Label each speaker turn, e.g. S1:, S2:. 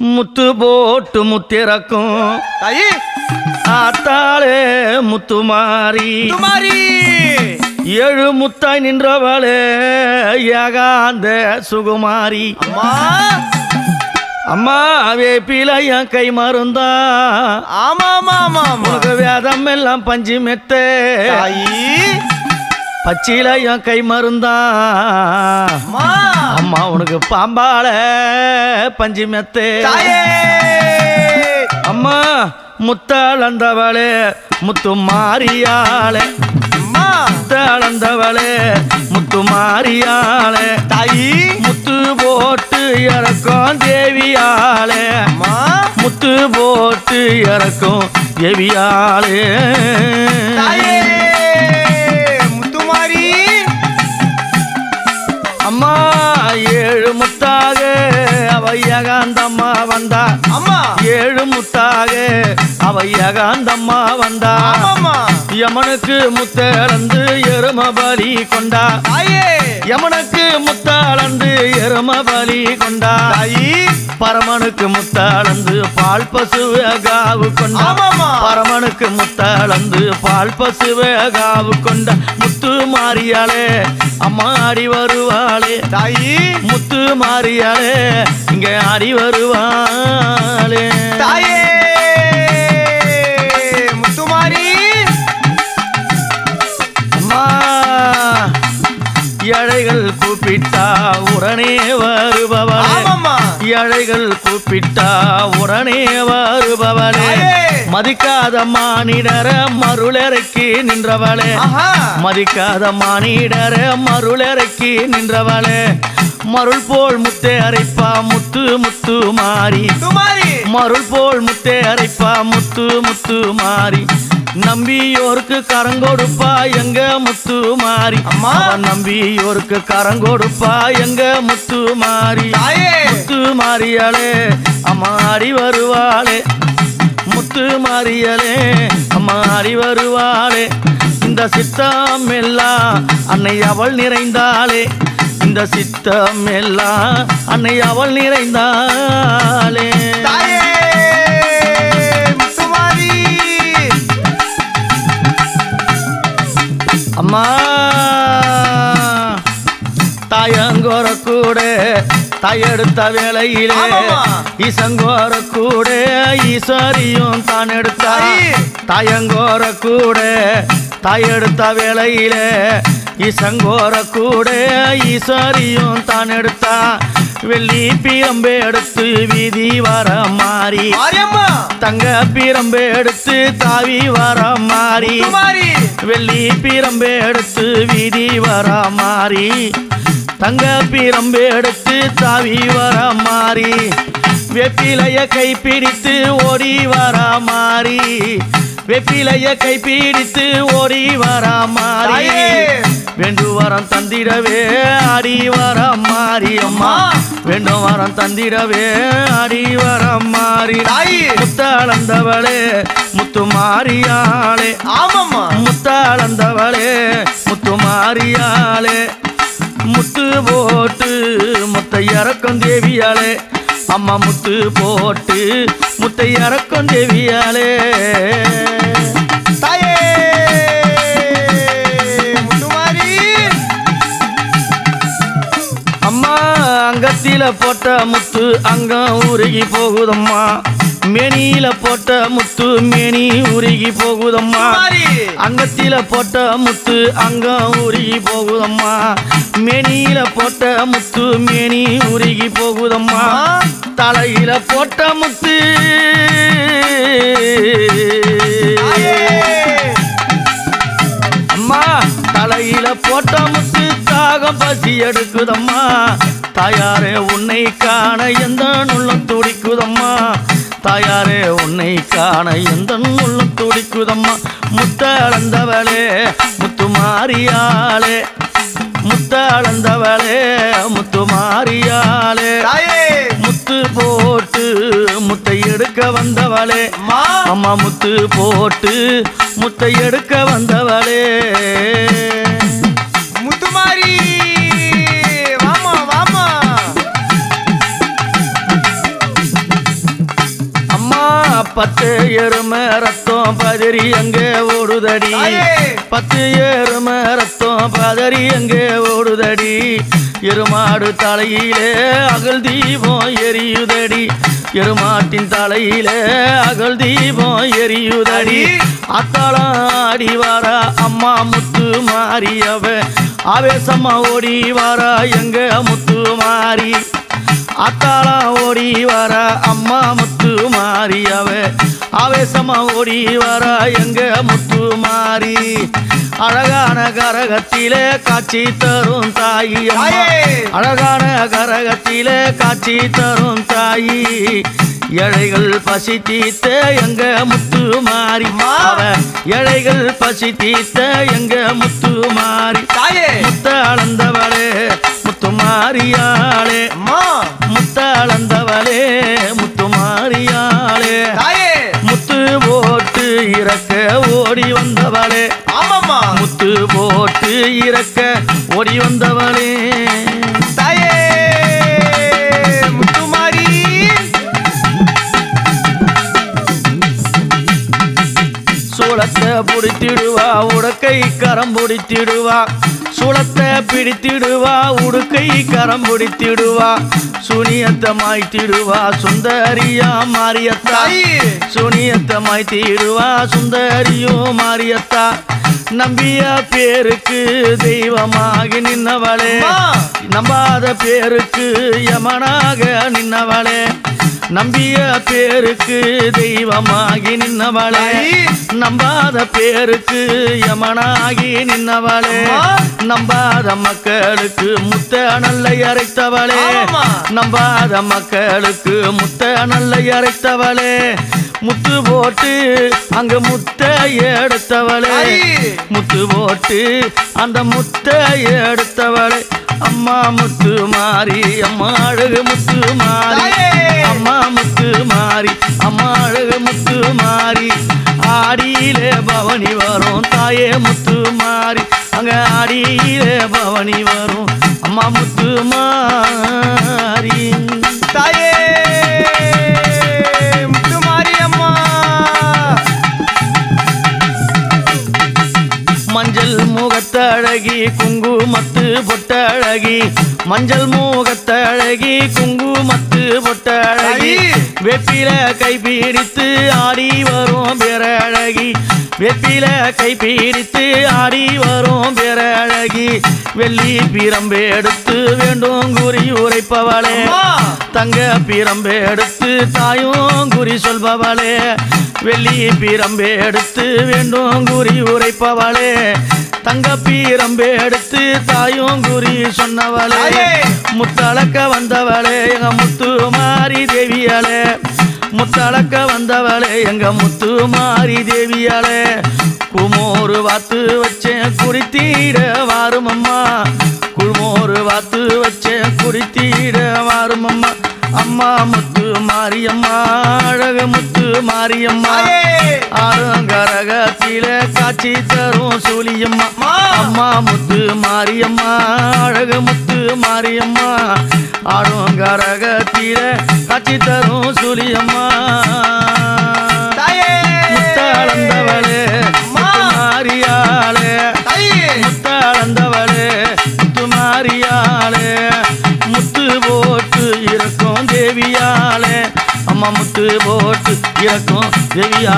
S1: முத்து போட்டு முத்திறக்கும். ஆத்தாளே முத்துமாரி
S2: குமாரி
S1: ஏழு முத்தாய் நின்றவளே ஏகாந்த சுகுமாரி.
S2: அம்மா.
S1: அம்மா வேப்பில என் கை மருந்தா.
S2: ஆமா ஆமா ஆமா
S1: உனக்கு வேதம் எல்லாம் பஞ்சு மெத்தே.
S2: தாயி
S1: பச்சில என் கை மருந்தா.
S2: அம்மா.
S1: உனக்கு பாம்பால பஞ்சு மெத்தே. அம்மா முத்தாளந்தவளே முத்து
S2: அம்மா.
S1: முத்தாளந்தவளே முத்து மாரியாளே.
S2: தாயி.
S1: முத்து போட்டு இறக்கும் தேவியாளே.
S2: அம்மா.
S1: முத்து போட்டு இறக்கும் தேவியாளே. அவ ஏகாந்தம்மா வந்தா யமனுக்கு முத்தளந்து எரும பலி கொண்டா யமனுக்கு முத்தாளந்து எரும பலி கொண்டா பரமனுக்கு முத்தாளந்து பால் பசுவ காவு கொண்டா. பரமனுக்கு முத்தாளந்து பால் பசுவ காவு கொண்ட. முத்து மாறியாளே அம்மா ஆடி வருவாளே.
S2: தாயி.
S1: முத்து மாறியாளே இங்க ஆடி வருவாளே.
S2: தாயே.
S1: ஏழைகள் கூப்பிட்டா உடனே வருபவளே. மதிக்காத மானிடர மருளறைக்கு நின்றவளே. மதிக்காத மானிடர மருளறைக்கு நின்றவளே. மருள் போல் முத்தே அரைப்பா முத்து முத்து மாறி. மருள் போல் முத்தே அரைப்பா முத்து முத்து மாறி. நம்பியோருக்கு கரங்கொடுப்பா எங்க முத்து மாறி.
S2: அம்மா.
S1: அவன் நம்பியோருக்கு கரங்கொடுப்பா எங்க முத்து மாறி. முத்து மாறியாளே அம்மாடி வருவாளே. முத்து மாறியலே அம்மாடி வருவாளே. இந்த சித்தம் எல்லாம் அன்னை அவள் நிறைந்தாளே. இந்த சித்தம் எல்லாம் அன்னை அவள் நிறைந்தாளே. அம்மா தாயங்கோர கூட தாயெடுத்த வேளையிலே. ஈசங்கோர கூட ஈஸ்வரியும் தான் எடுத்தா
S2: தாயி.
S1: தாயங்கோர கூட தாயெடுத்த வேளையிலே ஈசங்கோர கூட ஈஸ்வரியும் தான் எடுத்தா வெள்ளி பீரம்பு எடுத்து வீதி வர மாறி. தங்க பீரம்பு எடுத்து தாவி வர மாறி. வெள்ளி பீரம்பு எடுத்து வீதி வர மாறி. தங்க பீரம்பு எடுத்து தாவி வர மாறி. வெப்பிலைய கைப்பிடித்து ஓடி வர மாறி. வெப்பிலைய கைப்பிடித்து ஓடி வர மாறி. வேண்டு வரம் தந்திடவே ஆடி வர மாறி. அம்மா! வேண்டும் வரம் தந்திடவே ஆடி வர மாறி. முத்தாளந்தவளே முத்து மாறியாளே.
S2: ஆமாம்மா!
S1: முத்தாளந்தவளே முத்து மாறியாளே. முத்து போட்டு முத்தை இறக்கும் தேவியாளே. அம்மா முத்து போட்டு முத்தை இறக்கும் தேவியாலே.
S2: தாயே
S1: அம்மா அங்கத்தில போட்ட முத்து அங்கம் உருகி போகுதம்மா. மேனியில போட்ட முத்து மேனி உருகி போகுதம்மா. அங்கத்தில போட்ட முத்து அங்கம் உருகி போகுதம்மா. மேனியில போட்ட முத்து மேனி உருகி போகுதம்மா. தலையில போட்ட முத்து. அம்மா தலையில போட்ட முத்து தாகம் பசி எடுக்குதம்மா. தாயாரே உன்னை காண எந்த நுள்ளம் துடிக்குதம்மா. தாயாரே உன்னை காண எந்த நுள்ளம் துடிக்குதம்மா? முத்தளந்தவளே முத்து மாறியாளே முத்தளந்தவளே முத்து மாறியாளே முத்து போட்டு முத்தை எடுக்க வந்தவளே.
S2: அம்மா
S1: முத்து போட்டு முத்தை எடுக்க வந்தவளே. பத்து எருமை ரத்தம் பதறி அங்கே ஓடுதடி. பத்து எருமை ரத்தம் பதறி அங்கே ஓடுதடி? எருமாடு தலையிலே அகல் தீபம் எரியுதடி. எருமாட்டின் தலையிலே அகல் தீபம் எரியுதடி. அத்தாளம் ஆடி வாரா அம்மா முத்து மாறியவ. ஆவேசம்மா ஓடி வாரா எங்க முத்து மாறி? அத்தாளம் ஓடி வர அம்மா முத்து மாறியவ ஆவேசமா ஓடி வர எங்க முத்து மாறி அழகான கரகத்திலே காட்சி தரும் தாயி. அழகான கரகத்திலே காட்சி தரும் தாயி. ஏழைகள் பசி தீர்த்த எங்க முத்து மாறி. அவ. ஏழைகள் பசி தீர்த்த எங்க முத்து மாறி
S2: தாயே!
S1: முத்த அளந்தவளே முத்து மாறியாளே முத்த அளந்தவளே. ஓடி வந்தவளே.
S2: ஆமாம்மா.
S1: முத்து போட்டு இறக்க ஓடி வந்தவளே.
S2: தாயே முத்துமாரி.
S1: சூளத்தை பிடித்திடுவா உடக்கை கரம் பிடித்திடுவா. சூளத்தை பிடித்திடுவா உடுக்கை கரம் பிடித்திடுவா சுனியத்தை மாய்த்திடுவா சுந்தரியா மாரியத்தா. சுனியத்தை மாய்த்திடுவா சுந்தரியோ மாரியத்தா. நம்பிய பேருக்கு தெய்வமாகி நின்னவளே. நம்பாத பேருக்கு யமனாக நின்னவளே. நம்பிய பேருக்கு தெய்வமாகி நின்னவளே. நம்பாத பேருக்கு யமனாகி நின்னவளே. நம்பாத மக்களுக்கு முத்த நல்லை அரைத்தவளே
S2: ஆமாம்மா.
S1: நம்பாத மக்களுக்கு முத்த நல்லை அரைத்தவளே முத்து போட்டு அங்க முத்த எடுத்தவளே. முத்து போட்டு அந்த முத்த எடுத்தவளே அம்மா முத்து மாறி அம்மா அழகு முத்து மாறி மாறி அம்மா அழகு முத்து மாறி ஆடியிலே பவனி வரும் தாயே முத்து மாறி. அங்க ஆடியிலே பவனி வரும் அம்மா முத்து மாறி.
S2: தாயே
S1: மஞ்சள் முகத்தழகி குங்குமத்து பொட்டழகி. மஞ்சள் முகத்தழகி குங்குமத்து பொட்டழகி
S2: ஐ!
S1: வெப்பில கைப்பிடித்து ஆடி வரும் பிறழகி வெப்பில கைப்பிடித்து ஆடி வரும் பிறழகி வெள்ளி பிரம்பு எடுத்து வேண்டும் குறி உரைப்பவளே. தங்க பிரம்பு எடுத்து தாயும் குறி சொல்பவளே. வெள்ளி பிரம்பு எடுத்து வேண்டும் குறி உரைப்பவளே. தங்க பீரம்பு எடுத்து தாயும் குறி சொன்னவளே. முத்தளக்க வந்தவளே எங்க முத்து மாரி தேவியாளே முத்தளக்க வந்தவளே எங்க முத்து மாரி தேவியாளே குமோரு வாத்து வச்சேன் குடித்தீட வாரும் அம்மா குமோரு வாத்து வச்சேன் அம்மா அம்மா முத்து மாரியம்மா அழகு முத்து மாரியம்மா.
S2: தாயே
S1: ஆரங்கரகத்தில காட்சி தரும் சூலியம்மா.
S2: அம்மா.
S1: முத்து மாரியம்மா அழகு முத்து மாரியம்மா. ஆடுங்கரகத்தில காட்சி தரும் சூலியம்மா. தேவியாலே
S2: அம்மா
S1: முத்து போட்டு இறக்கும் தேவியா